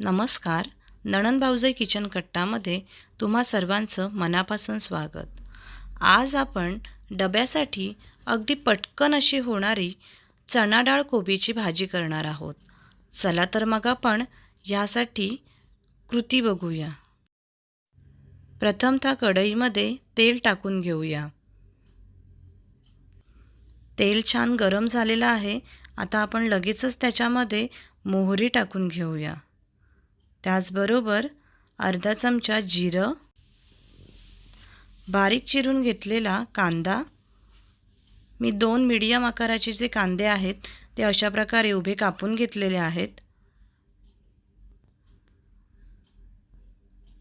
नमस्कार. नणन किचन कट्टामध्ये तुम्हा सर्वांचं मनापासून स्वागत. आज आपण डब्यासाठी अगदी पटकन अशी होणारी चणा डाळ कोबीची भाजी करणार आहोत. चला तर मग आपण यासाठी कृती बघूया. प्रथमतः कढईमध्ये तेल टाकून घेऊया. तेल छान गरम झालेलं आहे. आता आपण लगेचच त्याच्यामध्ये मोहरी टाकून घेऊया. त्याचबरोबर अर्धा चमचा जिरं बारीक चिरून घेतलेला कांदा. मी दोन मीडियम आकाराचे जे कांदे आहेत ते अशा प्रकारे उभे कापून घेतलेले आहेत.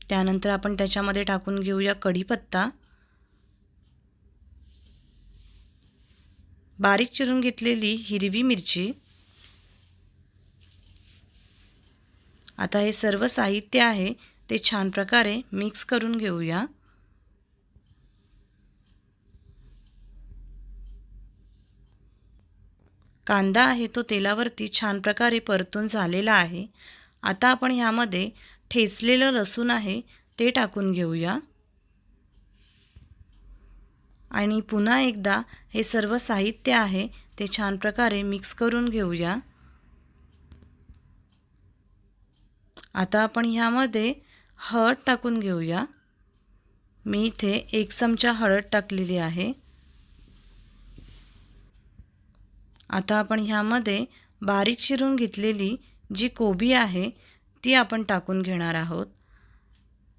त्यानंतर आपण त्याच्यामध्ये टाकून घेऊया कढीपत्ता. बारीक चिरून घेतलेली हिरवी मिरची. आता हे सर्व साहित्य आहे ते छान प्रकारे मिक्स करून घेऊया. कांदा आहे तो तेलावरती छान प्रकारे परतून झालेला आहे. आता आपण ह्यामध्ये ठेचलेलं लसूण आहे ते टाकून घेऊया. आणि पुन्हा एकदा हे सर्व साहित्य आहे ते छान प्रकारे मिक्स करून घेऊया. आता आपण ह्यामध्ये हळद टाकून घेऊया. मी इथे एक चमचा हळद टाकलेली आहे. आता आपण ह्यामध्ये बारीक चिरून घेतलेली जी कोबी आहे ती आपण टाकून घेणार आहोत.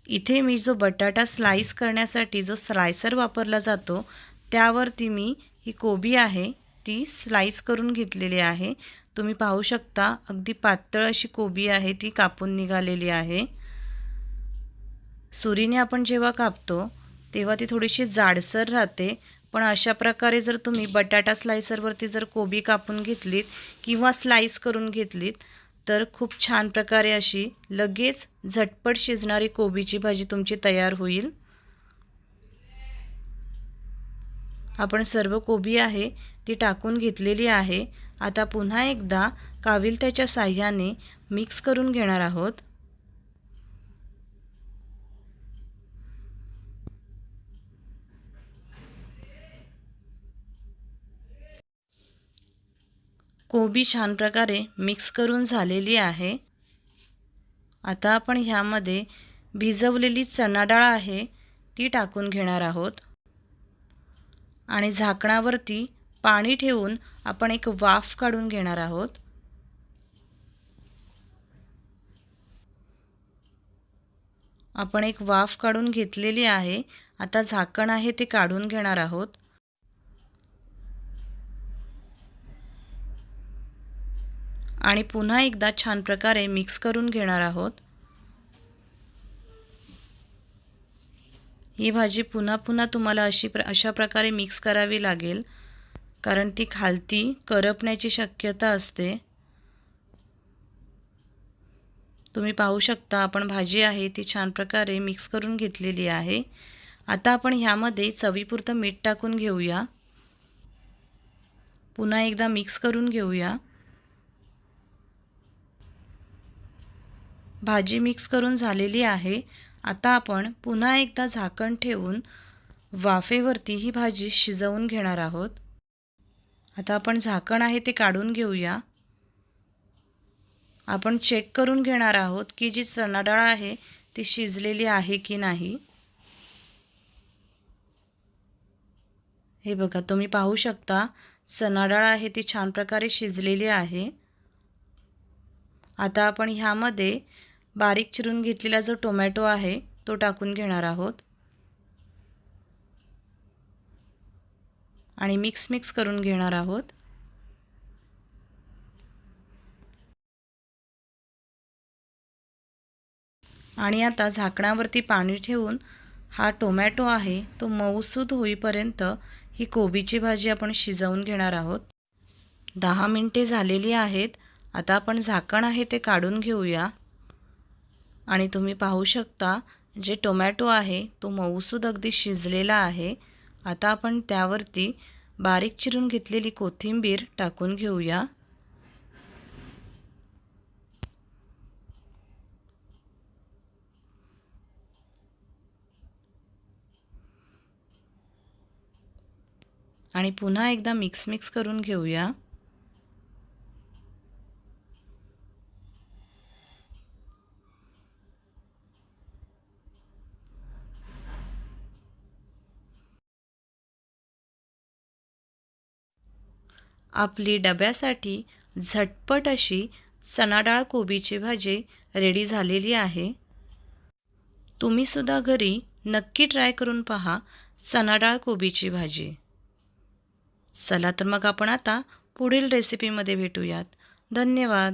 इथे मी जो बटाटा स्लाईस करण्यासाठी जो स्लायसर वापरला जातो त्यावरती मी ही कोबी आहे ती स्लाईस करून घेतलेली आहे. तुम्ही पाहू शकता अगदी पातळ अशी कोबी आहे ती कापून निघालेली आहे. सुरीने आपण जेव्हा कापतो तेव्हा ती थोडीशी जाडसर राहते. पण अशा प्रकारे जर तुम्ही बटाटा स्लायसरवरती जर कोबी कापून घेतलीत किंवा स्लाईस करून घेतलीत तर खूप छान प्रकारे अशी लगेच झटपट शिजणारी कोबीची भाजी तुमची तयार होईल. आपण सर्व कोबी आहे ती टाकून घेतलेली आहे. आता पुन्हा एकदा काविलत्याच्या साह्याने मिक्स करून घेणार आहोत. कोबी छान प्रकारे मिक्स करून झालेली आहे. आता आपण ह्यामध्ये भिजवलेली चणा डाळ आहे ती टाकून घेणार आहोत. आणि झाकणावरती पाणी ठेवून आपण एक वाफ काढून घेणार आहोत. आपण एक वाफ काढून घेतलेली आहे. आता झाकण आहे ते काढून घेणार आहोत. आणि पुन्हा एकदा छान प्रकारे मिक्स करून घेणार आहोत. ही भाजी पुन्हा पुन्हा तुम्हाला अशी प्र अशा प्रकारे मिक्स करावी लागेल. कारण ती खालती करपण्याची शक्यता असते. तुम्ही पाहू शकता आपण भाजी आहे ती छान प्रकारे मिक्स करून घेतलेली आहे. आता आपण ह्यामध्ये चवीपुरतं मीठ टाकून घेऊया. पुन्हा एकदा मिक्स करून घेऊया. भाजी मिक्स करून झालेली आहे. आता आपण पुन्हा एकदा झाकण ठेवून वाफेवरती ही भाजी शिजवून घेणार आहोत. आता आपण झाकण आहे ते काढून घेऊया. आपण चेक करून घेणार आहोत की जी चणाडाळ आहे ती शिजलेली आहे की नाही. हे बघा तुम्ही पाहू शकता चणाडाळ आहे ती छान प्रकारे शिजलेली आहे. आता आपण ह्यामध्ये बारीक चिरून घेतलेला जो टोमॅटो आहे तो टाकून घेणार आहोत. आणि मिक्स मिक्स करून घेणार आहोत. आणि आता झाकणावरती पाणी ठेवून हा टोमॅटो आहे तो मऊसूद होईपर्यंत ही कोबीची भाजी आपण शिजवून घेणार आहोत. दहा मिनटे झालेली आहेत आता आपण झाकण आहे ते काढून घेऊया. आणि तुम्ही पाहू शकता जे टोमॅटो आहे तो मऊसूद अगदी शिजलेला आहे. आता आपण त्यावरती बारीक चिरून घेतलेली कोथिंबीर टाकून घेऊया. आणि पुन्हा एकदा मिक्स मिक्स करून घेऊया. आपली डब्यासाठी झटपट अशी चणाडाळ कोबीची भाजी रेडी झालेली आहे. तुम्हीसुद्धा घरी नक्की ट्राय करून पहा चणाडाळ कोबीची भाजी. चला तर मग आपण आता पुढील रेसिपीमध्ये भेटूयात. धन्यवाद.